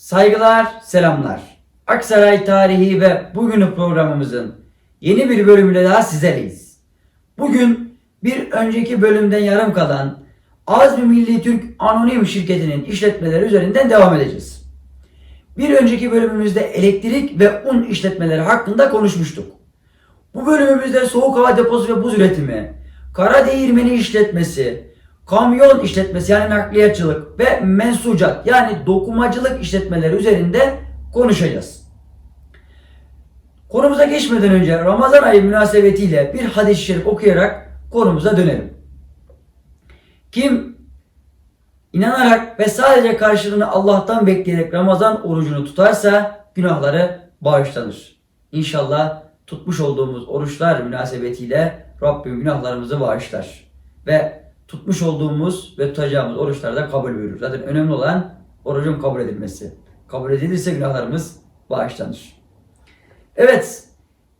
Saygılar, selamlar. Aksaray tarihi ve bugünü programımızın yeni bir bölümüyle daha sizlerleyiz. Bugün bir önceki bölümden yarım kalan Azmi Milli Türk Anonim Şirketi'nin işletmeleri üzerinden devam edeceğiz. Bir önceki bölümümüzde elektrik ve un işletmeleri hakkında konuşmuştuk. Bu bölümümüzde soğuk hava deposu ve buz üretimi, kara değirmeni işletmesi, kamyon işletmesi yani nakliyatçılık ve mensucat yani dokumacılık işletmeleri üzerinde konuşacağız. Konumuza geçmeden önce Ramazan ayı münasebetiyle bir hadis-i şerif okuyarak konumuza dönelim. Kim inanarak ve sadece karşılığını Allah'tan bekleyerek Ramazan orucunu tutarsa günahları bağışlanır. İnşallah tutmuş olduğumuz oruçlar münasebetiyle Rabbim günahlarımızı bağışlar. Ve tutmuş olduğumuz ve tutacağımız oruçlarda kabul buyurur. Zaten önemli olan orucun kabul edilmesi. Kabul edilirse günahlarımız bağışlanır. Evet,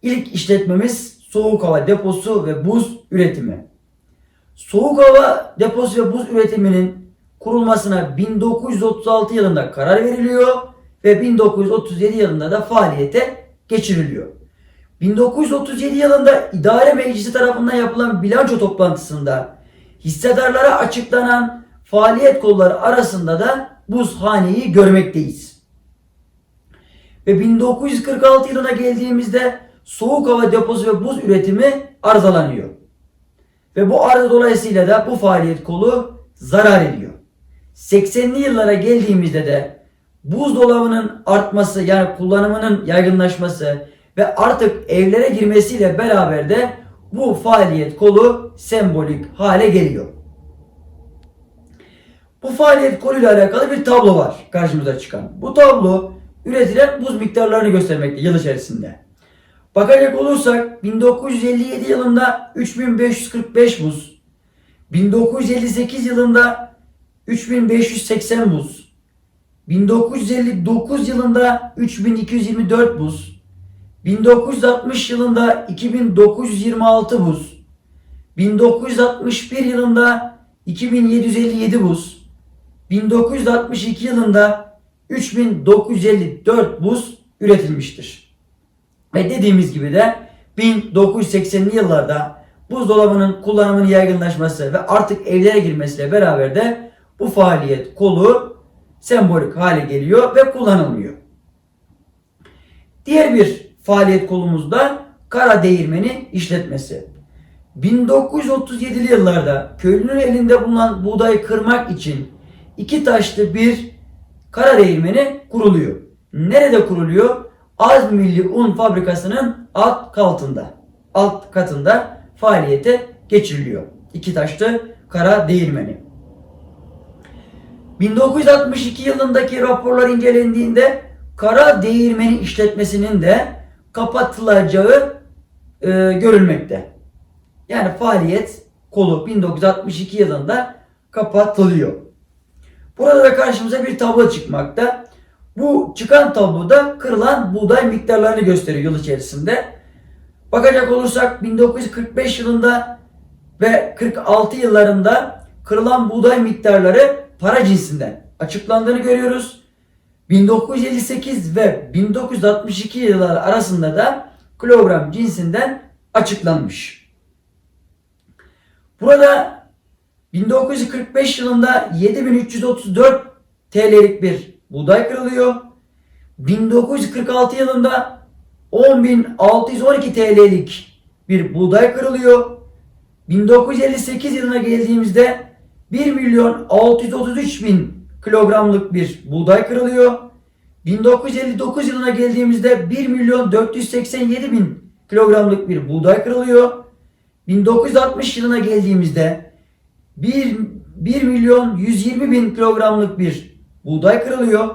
ilk işletmemiz soğuk hava deposu ve buz üretimi. Soğuk hava deposu ve buz üretiminin kurulmasına 1936 yılında karar veriliyor ve 1937 yılında da faaliyete geçiriliyor. 1937 yılında idare meclisi tarafından yapılan bilanço toplantısında hissedarlara açıklanan faaliyet kolları arasında da buzhaneyi görmekteyiz. Ve 1946 yılına geldiğimizde soğuk hava deposu ve buz üretimi arızalanıyor. Ve bu arıza dolayısıyla da bu faaliyet kolu zarar ediyor. 80'li yıllara geldiğimizde de buzdolabının artması yani kullanımının yaygınlaşması ve artık evlere girmesiyle beraber de bu faaliyet kolu sembolik hale geliyor. Bu faaliyet koluyla alakalı bir tablo var karşımıza çıkan. Bu tablo üretilen buz miktarlarını göstermekte yıl içerisinde. Bakacak olursak 1957 yılında 3545 buz, 1958 yılında 3580 buz, 1959 yılında 3224 buz, 1960 yılında 2926 buz, 1961 yılında 2757 buz, 1962 yılında 3954 buz üretilmiştir. Ve dediğimiz gibi de 1980'li yıllarda buzdolabının kullanımının yaygınlaşması ve artık evlere girmesiyle beraber de bu faaliyet kolu sembolik hale geliyor ve kullanılmıyor. Diğer bir faaliyet kolumuz da kara değirmeni işletmesi. 1937'li yıllarda köylünün elinde bulunan buğdayı kırmak için iki taşlı bir kara değirmeni kuruluyor. Nerede kuruluyor? Az Milli Un Fabrikası'nın alt katında. Alt katında faaliyete geçiriliyor. İki taşlı kara değirmeni. 1962 yılındaki raporlar incelendiğinde kara değirmeni işletmesinin de kapatılacağı e, görülmekte. Yani faaliyet kolu 1962 yılında kapatılıyor. Burada da karşımıza bir tablo çıkmakta. Bu çıkan tabloda kırılan buğday miktarlarını gösteriyor yıl içerisinde. Bakacak olursak 1945 yılında ve 46 yıllarında kırılan buğday miktarları para cinsinden açıklandığını görüyoruz. 1958 ve 1962 yılları arasında da kilogram cinsinden açıklanmış. Burada 1945 yılında 7334 TL'lik bir buğday kırılıyor. 1946 yılında 10.612 TL'lik bir buğday kırılıyor. 1958 yılına geldiğimizde 1 milyon 633 bin kilogramlık bir buğday kırılıyor. 1959 yılına geldiğimizde 1 milyon 487 bin kilogramlık bir buğday kırılıyor. 1960 yılına geldiğimizde 1, 1 milyon 120 bin kilogramlık bir buğday kırılıyor.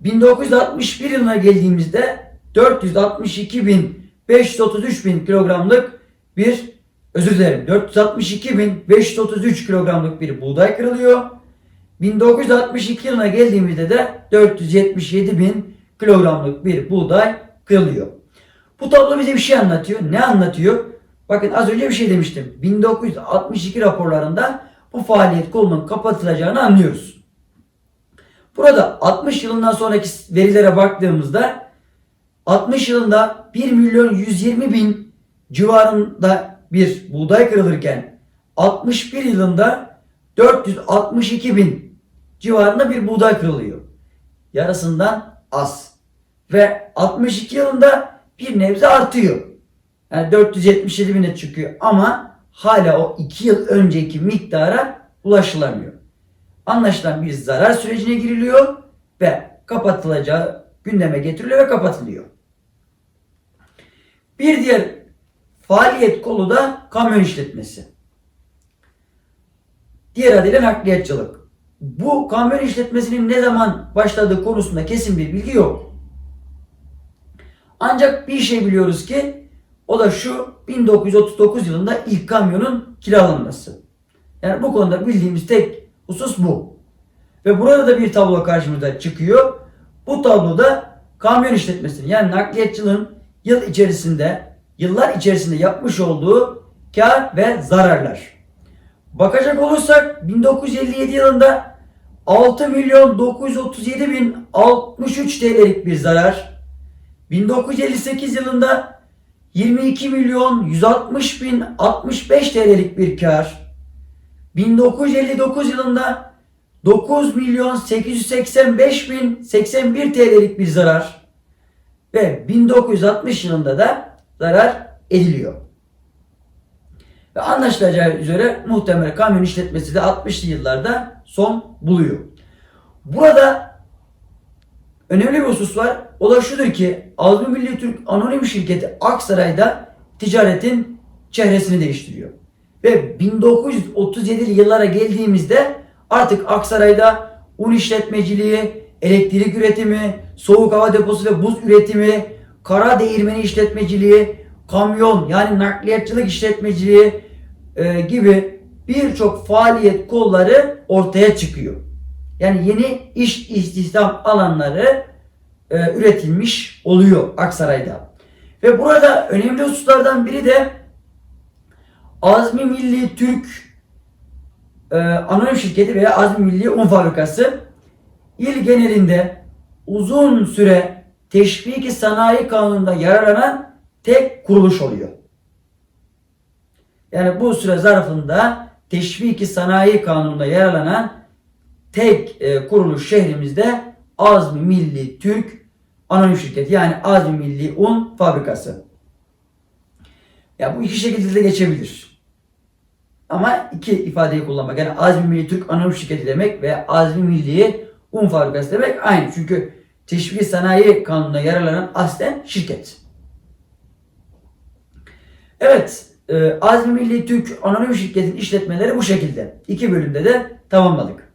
1961 yılına geldiğimizde 462 bin 533 bin kilogramlık bir özür dilerim 462 bin 533 kilogramlık bir buğday kırılıyor. 1962 yılına geldiğimizde de 477 bin kilogramlık bir buğday kırılıyor. Bu tablo bize bir şey anlatıyor. Ne anlatıyor? Bakın az önce bir şey demiştim. 1962 raporlarında bu faaliyet kolunun kapatılacağını anlıyoruz. Burada 60 yılından sonraki verilere baktığımızda 60 yılında 1 milyon 120 bin civarında bir buğday kırılırken 61 yılında 462 bin civarında bir buğday kırılıyor. Yarısından az. Ve 62 yılında bir nebze artıyor. Yani 477 bine çıkıyor ama hala o 2 yıl önceki miktara ulaşılamıyor. Anlaşılan bir zarar sürecine giriliyor ve kapatılacağı gündeme getiriliyor ve kapatılıyor. Bir diğer faaliyet kolu da kamyon işletmesi. Diğer adıyla nakliyatçılık. Bu kamyon işletmesinin ne zaman başladığı konusunda kesin bir bilgi yok. Ancak bir şey biliyoruz ki o da şu 1939 yılında ilk kamyonun kiralanması. Yani bu konuda bildiğimiz tek husus bu. Ve burada da bir tablo karşımıza çıkıyor. Bu tabloda kamyon işletmesinin yani nakliyatçılığın yıl içerisinde, yıllar içerisinde yapmış olduğu kar ve zararlar. Bakacak olursak 1957 yılında 6 milyon 937 bin 63 TL'lik bir zarar. 1958 yılında 22 milyon 160 bin 65 TL'lik bir kar. 1959 yılında 9 milyon 885 bin 81 TL'lik bir zarar. Ve 1960 yılında da zarar ediliyor. Ve anlaşılacağı üzere muhtemel kamyon işletmesi de 60'lı yıllarda son buluyor. Burada önemli bir husus var. O da şudur ki Azmi Milli Türk Anonim Şirketi Aksaray'da ticaretin çehresini değiştiriyor. Ve 1937'li yıllara geldiğimizde artık Aksaray'da un işletmeciliği, elektrik üretimi, soğuk hava deposu ve buz üretimi, kara değirmeni işletmeciliği, kamyon yani nakliyatçılık işletmeciliği e, gibi birçok faaliyet kolları ortaya çıkıyor. Yani yeni iş istihdam alanları e, üretilmiş oluyor Aksaray'da. Ve burada önemli hususlardan biri de Azmi Milli Türk e, Anonim Şirketi veya Azmi Milli Un Fabrikası il genelinde uzun süre teşviki sanayi kanununda yararlanan tek kuruluş oluyor. Yani bu süre zarfında teşviki sanayi kanununda yararlanan tek e, kuruluş şehrimizde Azmi Milli Türk Anonim Şirketi yani Azmi Milli Un Fabrikası. Ya bu iki şekilde de geçebilir. Ama iki ifadeyi kullanmak. Yani Azmi Milli Türk Anonim Şirketi demek ve Azmi Milli Un Fabrikası demek aynı. Çünkü teşvik sanayi kanununa yararlanan aslen şirket. Evet, e, Azmi Milli Türk Anonim Şirketi'nin işletmeleri bu şekilde. İki bölümde de tamamladık.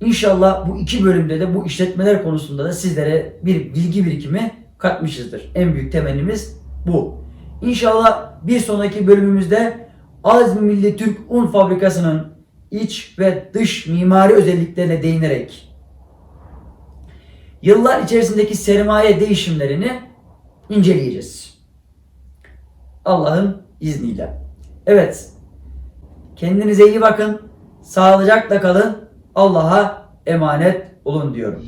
İnşallah bu iki bölümde de bu işletmeler konusunda da sizlere bir bilgi birikimi katmışızdır. En büyük temennimiz bu. İnşallah bir sonraki bölümümüzde Azmi Milli Türk Un Fabrikası'nın iç ve dış mimari özelliklerine değinerek yıllar içerisindeki sermaye değişimlerini inceleyeceğiz. Allah'ın izniyle. Evet. Kendinize iyi bakın. Sağlıcakla kalın. Allah'a emanet olun diyorum.